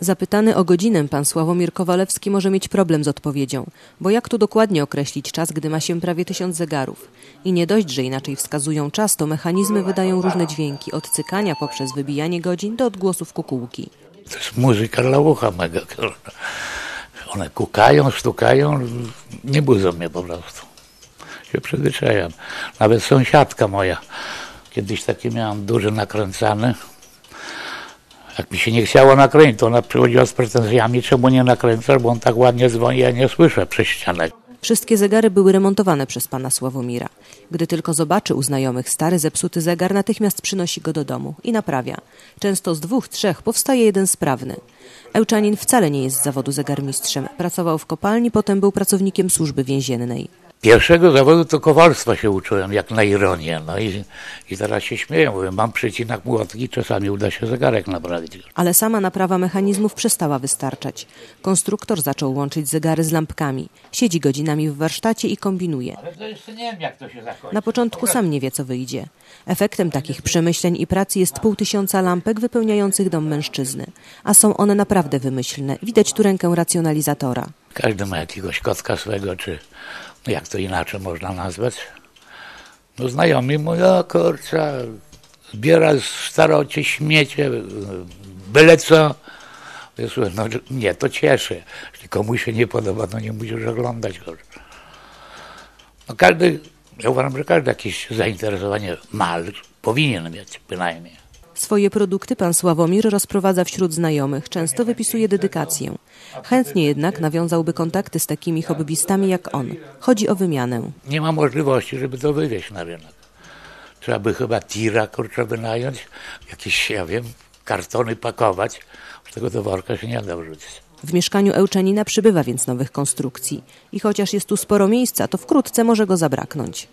Zapytany o godzinę pan Sławomir Kowalewski może mieć problem z odpowiedzią, bo jak tu dokładnie określić czas, gdy ma się prawie tysiąc zegarów? I nie dość, że inaczej wskazują czas, to mechanizmy wydają różne dźwięki, od cykania poprzez wybijanie godzin do odgłosów kukułki. To jest muzyka dla ucha mega. One kukają, sztukają, nie budzą mnie po prostu. Się przyzwyczajam. Nawet sąsiadka moja, kiedyś taki miałam duży nakręcany. Jak mi się nie chciało nakręcić, to ona przychodziła z pretensjami, czemu nie nakręcasz, bo on tak ładnie dzwoni, ja nie słyszę przez ścianę. Wszystkie zegary były remontowane przez pana Sławomira. Gdy tylko zobaczy u znajomych stary, zepsuty zegar, natychmiast przynosi go do domu i naprawia. Często z dwóch, trzech powstaje jeden sprawny. Ełczanin wcale nie jest z zawodu zegarmistrzem. Pracował w kopalni, potem był pracownikiem służby więziennej. Pierwszego zawodu to kowalstwa się uczyłem, jak na ironię. No i, i teraz się śmieję, mówię, mam przecinak młotki, czasami uda się zegarek naprawić. Ale sama naprawa mechanizmów przestała wystarczać. Konstruktor zaczął łączyć zegary z lampkami. Siedzi godzinami w warsztacie i kombinuje. Ale to jeszcze nie wiem, jak to się zakończy. Na początku sam nie wie, co wyjdzie. Efektem takich przemyśleń i pracy jest pół tysiąca lampek wypełniających dom mężczyzny. A są one naprawdę wymyślne. Widać tu rękę racjonalizatora. Każdy ma jakiegoś kotka swego, czy jak to inaczej można nazwać. No znajomi mówią, o kurczę, zbiera starocie, śmiecie, byle co. No nie, to cieszy. Jeśli komuś się nie podoba, to nie musisz oglądać. No każdy, ja uważam, że każdy jakieś zainteresowanie ma, powinien mieć bynajmniej. Swoje produkty pan Sławomir rozprowadza wśród znajomych, często wypisuje dedykację. Chętnie jednak nawiązałby kontakty z takimi hobbystami jak on. Chodzi o wymianę. Nie ma możliwości, żeby to wywieźć na rynek. Trzeba by chyba tira, kurczę, wynająć, jakieś, ja wiem, kartony pakować. Z tego do worka się nie da wrzucić. W mieszkaniu Ełczanina przybywa więc nowych konstrukcji. I chociaż jest tu sporo miejsca, to wkrótce może go zabraknąć.